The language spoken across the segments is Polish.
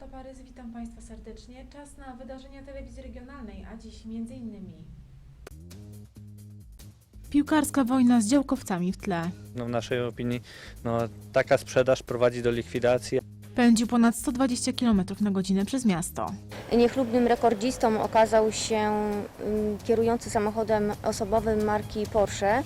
Małgorzata Parys, witam Państwa serdecznie. Czas na wydarzenia telewizji regionalnej, a dziś między innymi Piłkarska wojna z działkowcami w tle. No, w naszej opinii no, taka sprzedaż prowadzi do likwidacji. Pędził ponad 120 km na godzinę przez miasto. Niechlubnym rekordzistą okazał się mm, kierujący samochodem osobowym marki Porsche.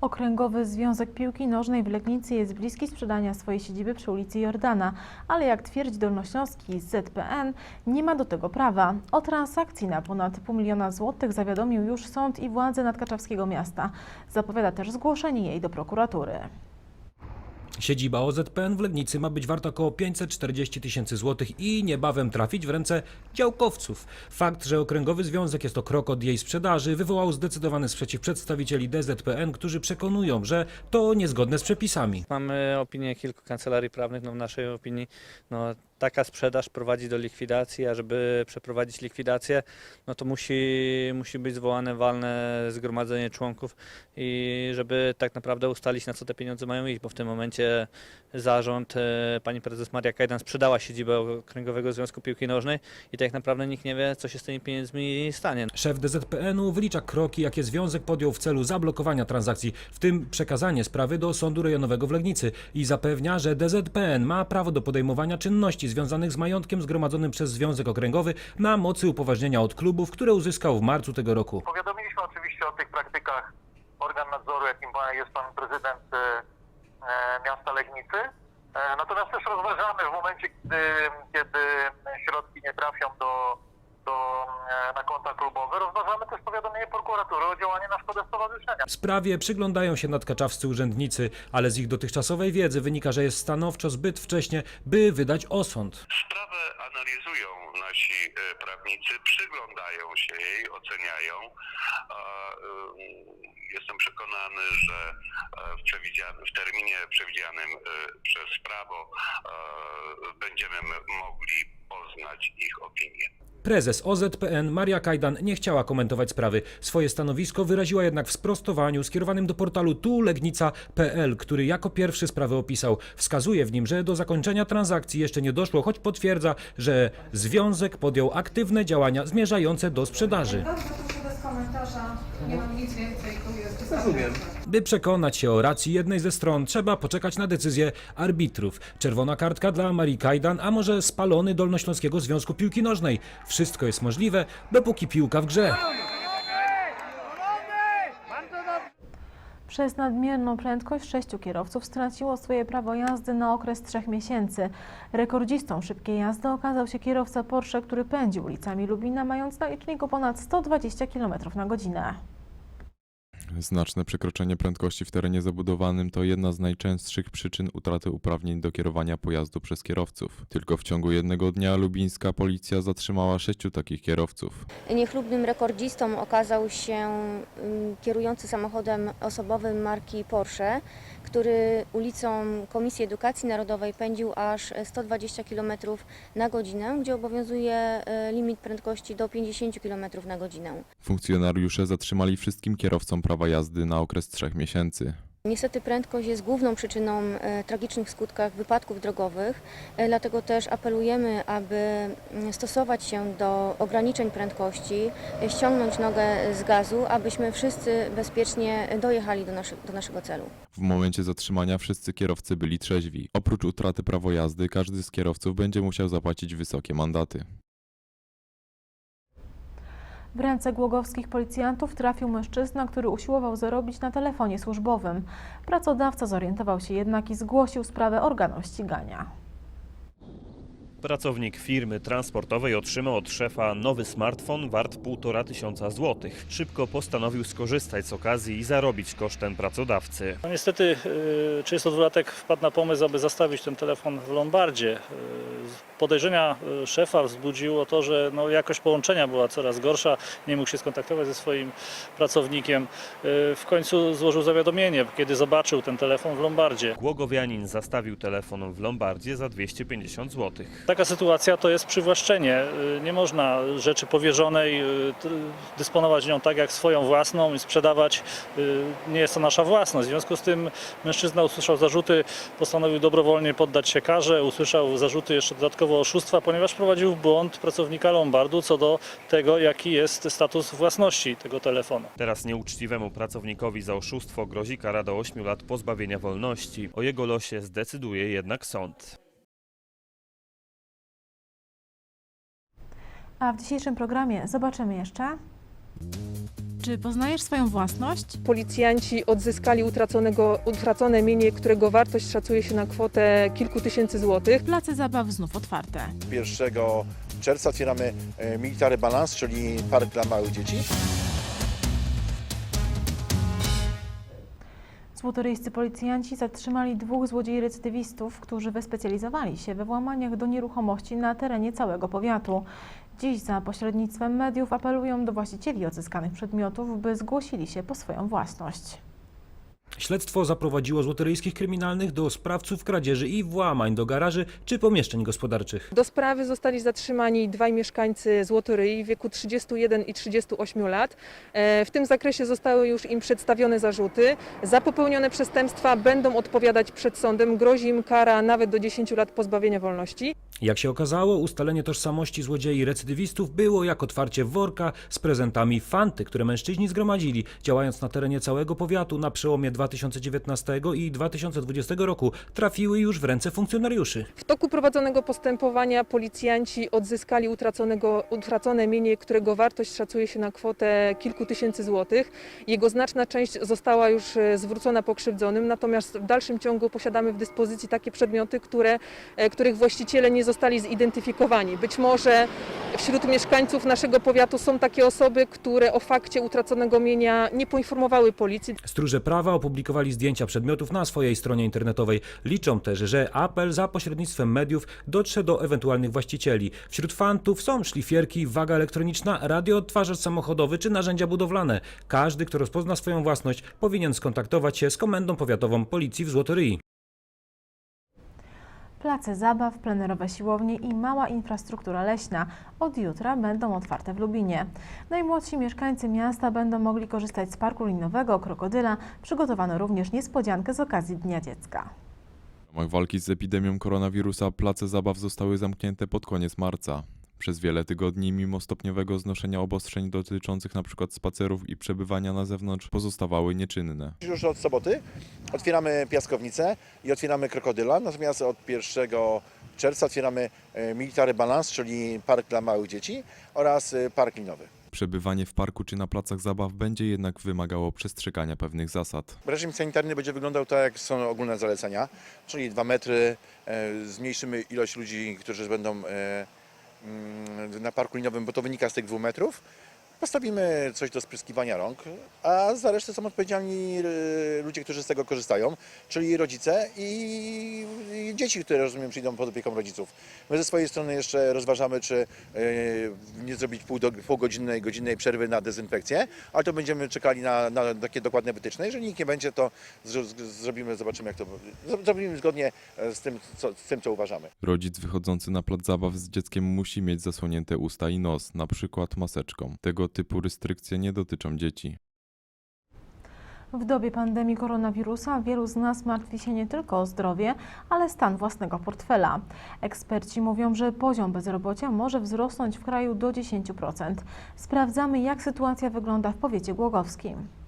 Okręgowy Związek Piłki Nożnej w Legnicy jest bliski sprzedania swojej siedziby przy ulicy Jordana, ale jak twierdzi Dolnośląski ZPN, nie ma do tego prawa. O transakcji na ponad pół miliona złotych zawiadomił już sąd i władze Nadkaczawskiego Miasta. Zapowiada też zgłoszenie jej do prokuratury. Siedziba OZPN w Legnicy ma być warta około 540 tysięcy złotych i niebawem trafić w ręce działkowców. Fakt, że Okręgowy Związek jest to krok od jej sprzedaży, wywołał zdecydowany sprzeciw przedstawicieli DZPN, którzy przekonują, że to niezgodne z przepisami. Mamy opinię kilku kancelarii prawnych. No, w naszej opinii no, taka sprzedaż prowadzi do likwidacji, a żeby przeprowadzić likwidację, no to musi, musi być zwołane walne zgromadzenie członków i żeby tak naprawdę ustalić na co te pieniądze mają iść, bo w tym momencie zarząd, e, pani prezes Maria Kajdan sprzedała siedzibę Okręgowego Związku Piłki Nożnej i tak naprawdę nikt nie wie, co się z tymi pieniędzmi stanie. Szef DZPN-u wylicza kroki, jakie związek podjął w celu zablokowania transakcji, w tym przekazanie sprawy do Sądu Rejonowego w Legnicy i zapewnia, że DZPN ma prawo do podejmowania czynności związanych z majątkiem zgromadzonym przez Związek Okręgowy na mocy upoważnienia od klubów, które uzyskał w marcu tego roku. Powiadomiliśmy oczywiście o tych praktykach organ nadzoru, jakim jest pan prezydent e, e, miasta Legnicy. E, Natomiast też rozważamy w momencie, kiedy, kiedy środki nie trafią do, do, na konta klubowe, rozważamy prokuratury o działanie na szkodę stowarzyszenia. Sprawie przyglądają się nadkaczawscy urzędnicy, ale z ich dotychczasowej wiedzy wynika, że jest stanowczo zbyt wcześnie, by wydać osąd. Sprawę analizują nasi e, prawnicy, przyglądają się jej, oceniają. A, ym, Jestem przekonany, że e, w, w terminie przewidzianym e, przez prawo e, będziemy m- mogli poznać ich opinię. Prezes OZPN Maria Kajdan nie chciała komentować sprawy. Swoje stanowisko wyraziła jednak w sprostowaniu skierowanym do portalu tulegnica.pl, który jako pierwszy sprawę opisał. Wskazuje w nim, że do zakończenia transakcji jeszcze nie doszło, choć potwierdza, że związek podjął aktywne działania zmierzające do sprzedaży. Proszę bez komentarza. Nie mam nic więcej, Rozumiem. By przekonać się o racji jednej ze stron, trzeba poczekać na decyzję arbitrów. Czerwona kartka dla Marii Kajdan, a może spalony Dolnośląskiego Związku Piłki Nożnej. Wszystko jest możliwe, dopóki piłka w grze. Przez nadmierną prędkość sześciu kierowców straciło swoje prawo jazdy na okres trzech miesięcy. Rekordzistą szybkiej jazdy okazał się kierowca Porsche, który pędził ulicami Lubina, mając na liczniku ponad 120 km na godzinę. Znaczne przekroczenie prędkości w terenie zabudowanym to jedna z najczęstszych przyczyn utraty uprawnień do kierowania pojazdu przez kierowców. Tylko w ciągu jednego dnia lubińska policja zatrzymała sześciu takich kierowców. Niechlubnym rekordzistą okazał się mm, kierujący samochodem osobowym marki Porsche, który ulicą Komisji Edukacji Narodowej pędził aż 120 km na godzinę, gdzie obowiązuje e, limit prędkości do 50 km na godzinę. Funkcjonariusze zatrzymali wszystkim kierowcom prawa jazdy na okres trzech miesięcy. Niestety prędkość jest główną przyczyną e, tragicznych skutkach wypadków drogowych, e, dlatego też apelujemy, aby stosować się do ograniczeń prędkości, e, ściągnąć nogę z gazu, abyśmy wszyscy bezpiecznie dojechali do, naszy, do naszego celu. W momencie zatrzymania wszyscy kierowcy byli trzeźwi. Oprócz utraty prawa jazdy, każdy z kierowców będzie musiał zapłacić wysokie mandaty. W ręce głogowskich policjantów trafił mężczyzna, który usiłował zarobić na telefonie służbowym. Pracodawca zorientował się jednak i zgłosił sprawę organom ścigania. Pracownik firmy transportowej otrzymał od szefa nowy smartfon wart 1,5 tysiąca złotych. Szybko postanowił skorzystać z okazji i zarobić kosztem pracodawcy. No niestety y, 32-latek wpadł na pomysł, aby zastawić ten telefon w Lombardzie. Y, Podejrzenia y, szefa wzbudziło to, że no, jakość połączenia była coraz gorsza, nie mógł się skontaktować ze swoim pracownikiem. Y, W końcu złożył zawiadomienie, kiedy zobaczył ten telefon w Lombardzie. Głogowianin zastawił telefon w Lombardzie za 250 złotych. Taka sytuacja to jest przywłaszczenie. Y, Nie można rzeczy powierzonej y, dysponować nią tak jak swoją własną i sprzedawać. Y, Nie jest to nasza własność. W związku z tym mężczyzna usłyszał zarzuty, postanowił dobrowolnie poddać się karze, usłyszał zarzuty jeszcze dodatkowo oszustwa, ponieważ prowadził w błąd pracownika Lombardu co do tego, jaki jest status własności tego telefonu. Teraz nieuczciwemu pracownikowi za oszustwo grozi kara do 8 lat pozbawienia wolności. O jego losie zdecyduje jednak sąd. A w dzisiejszym programie zobaczymy jeszcze. Czy poznajesz swoją własność? Policjanci odzyskali utraconego, utracone mienie, którego wartość szacuje się na kwotę kilku tysięcy złotych. Place zabaw znów otwarte. 1 czerwca otwieramy e, Military Balance, czyli park dla małych dzieci. Złotoryjscy policjanci zatrzymali dwóch złodziei recydywistów, którzy wyspecjalizowali się we włamaniach do nieruchomości na terenie całego powiatu. Dziś za pośrednictwem mediów apelują do właścicieli odzyskanych przedmiotów, by zgłosili się po swoją własność. Śledztwo zaprowadziło złotoryjskich kryminalnych do sprawców kradzieży i włamań do garaży czy pomieszczeń gospodarczych. Do sprawy zostali zatrzymani dwaj mieszkańcy Złotoryi w wieku 31 i 38 lat. E, W tym zakresie zostały już im przedstawione zarzuty. Za popełnione przestępstwa będą odpowiadać przed sądem. Grozi im kara nawet do 10 lat pozbawienia wolności. Jak się okazało, ustalenie tożsamości złodziei recydywistów było jak otwarcie worka z prezentami fanty, które mężczyźni zgromadzili, działając na terenie całego powiatu na przełomie 2019 i 2020 roku, trafiły już w ręce funkcjonariuszy. W toku prowadzonego postępowania policjanci odzyskali utraconego, utracone mienie, którego wartość szacuje się na kwotę kilku tysięcy złotych. Jego znaczna część została już e, zwrócona pokrzywdzonym, natomiast w dalszym ciągu posiadamy w dyspozycji takie przedmioty, które, e, których właściciele nie zostali zidentyfikowani. Być może wśród mieszkańców naszego powiatu są takie osoby, które o fakcie utraconego mienia nie poinformowały policji. Stróże prawa opublikowali zdjęcia przedmiotów na swojej stronie internetowej. Liczą też, że apel za pośrednictwem mediów dotrze do ewentualnych właścicieli. Wśród fantów są szlifierki, waga elektroniczna, radioodtwarzacz samochodowy czy narzędzia budowlane. Każdy, kto rozpozna swoją własność, powinien skontaktować się z Komendą Powiatową Policji w Złotoryi. Place zabaw, plenerowe siłownie i mała infrastruktura leśna od jutra będą otwarte w Lubinie. Najmłodsi mieszkańcy miasta będą mogli korzystać z parku linowego Krokodyla. Przygotowano również niespodziankę z okazji Dnia Dziecka. W ramach walki z epidemią koronawirusa place zabaw zostały zamknięte pod koniec marca. Przez wiele tygodni, mimo stopniowego znoszenia obostrzeń dotyczących np. spacerów i przebywania na zewnątrz, pozostawały nieczynne. Już od soboty otwieramy piaskownicę i otwieramy krokodyla, natomiast od 1 czerwca otwieramy e, Military Balance, czyli park dla małych dzieci oraz e, park linowy. Przebywanie w parku czy na placach zabaw będzie jednak wymagało przestrzegania pewnych zasad. Reżim sanitarny będzie wyglądał tak, jak są ogólne zalecenia, czyli 2 metry, e, zmniejszymy ilość ludzi, którzy będą na parku linowym, bo to wynika z tych 2 metrów. Postawimy coś do spryskiwania rąk, a za resztę są odpowiedzialni e, ludzie, którzy z tego korzystają, czyli rodzice i, dzieci, które rozumiem przyjdą pod opieką rodziców. My ze swojej strony jeszcze rozważamy, czy e, nie zrobić pół do, półgodzinnej, godzinnej przerwy na dezynfekcję, ale to będziemy czekali na, na takie dokładne wytyczne. Jeżeli nikt nie będzie, to zrobimy, zobaczymy jak to, zro- zrobimy zgodnie e, z tym, co, z tym, co uważamy. Rodzic wychodzący na plac zabaw z dzieckiem musi mieć zasłonięte usta i nos, na przykład maseczką. Tego typu restrykcje nie dotyczą dzieci. W dobie pandemii koronawirusa wielu z nas martwi się nie tylko o zdrowie, ale stan własnego portfela. Eksperci mówią, że poziom bezrobocia może wzrosnąć w kraju do 10%. Sprawdzamy, jak sytuacja wygląda w powiecie głogowskim.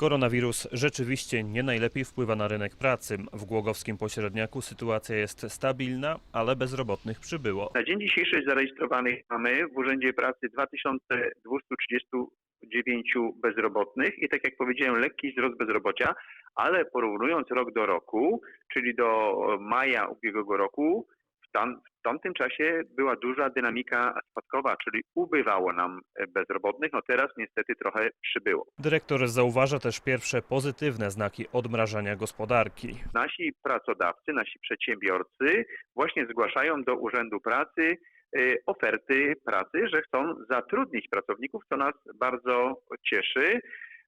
Koronawirus rzeczywiście nie najlepiej wpływa na rynek pracy. W głogowskim pośredniaku sytuacja jest stabilna, ale bezrobotnych przybyło. Na dzień dzisiejszy zarejestrowanych mamy w Urzędzie Pracy 2239 bezrobotnych i tak jak powiedziałem, lekki wzrost bezrobocia, ale porównując rok do roku, czyli do maja ubiegłego roku, tam, w tamtym czasie była duża dynamika spadkowa, czyli ubywało nam bezrobotnych, no teraz niestety trochę przybyło. Dyrektor zauważa też pierwsze pozytywne znaki odmrażania gospodarki. nasi pracodawcy, nasi przedsiębiorcy właśnie zgłaszają do Urzędu Pracy y, oferty pracy, że chcą zatrudnić pracowników, co nas bardzo cieszy.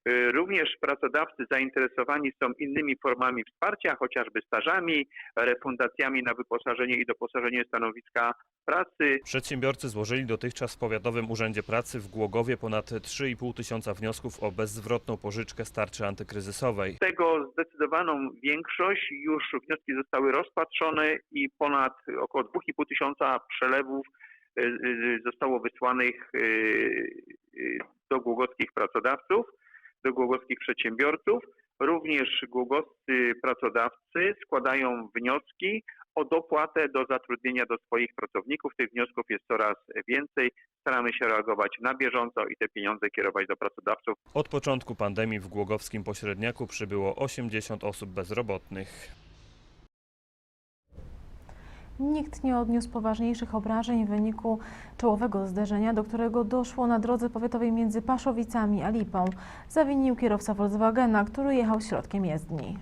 Y, Również pracodawcy zainteresowani są innymi formami wsparcia, chociażby stażami, refundacjami na wyposażenie i doposażenie stanowiska pracy. Przedsiębiorcy złożyli dotychczas w Powiatowym Urzędzie Pracy w Głogowie ponad 3,5 tysiąca wniosków o bezzwrotną pożyczkę z tarczy antykryzysowej. Z tego zdecydowaną większość już wnioski zostały rozpatrzone i ponad około 2,5 tysiąca przelewów y, y, zostało wysłanych do głogowskich pracodawców, do głogowskich przedsiębiorców. Również głogowscy pracodawcy składają wnioski o dopłatę do zatrudnienia do swoich pracowników. Tych wniosków jest coraz więcej. Staramy się reagować na bieżąco i te pieniądze kierować do pracodawców. Od początku pandemii w głogowskim pośredniaku przybyło 80 osób bezrobotnych. Nikt nie odniósł poważniejszych obrażeń w wyniku czołowego zderzenia, do którego doszło na drodze powiatowej między Paszowicami a Lipą. Zawinił kierowca Volkswagena, który jechał środkiem jezdni.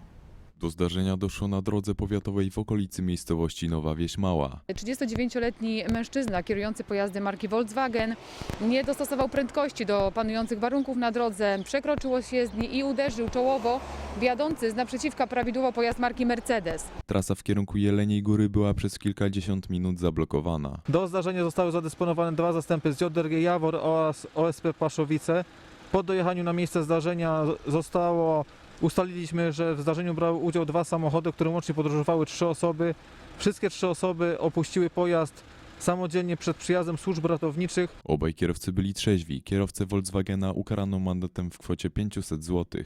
Do zdarzenia doszło na drodze powiatowej w okolicy miejscowości Nowa Wieś Mała. 39-letni mężczyzna kierujący pojazdy marki Volkswagen nie dostosował prędkości do panujących warunków na drodze, przekroczył oś jezdni i uderzył czołowo w jadący z naprzeciwka prawidłowo pojazd marki Mercedes. Trasa w kierunku Jeleniej Góry była przez kilkadziesiąt minut zablokowana. Do zdarzenia zostały zadysponowane dwa zastępy z JRG Jawor oraz OSP Paszowice. Po dojechaniu na miejsce zdarzenia zostało ustaliliśmy, że w zdarzeniu brały udział dwa samochody, które łącznie podróżowały trzy osoby. Wszystkie trzy osoby opuściły pojazd samodzielnie przed przyjazdem służb ratowniczych. Obaj kierowcy byli trzeźwi. Kierowcę Volkswagena ukarano mandatem w kwocie 500 zł.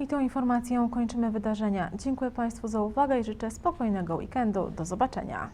I tą informacją kończymy wydarzenia. Dziękuję Państwu za uwagę i życzę spokojnego weekendu. Do zobaczenia.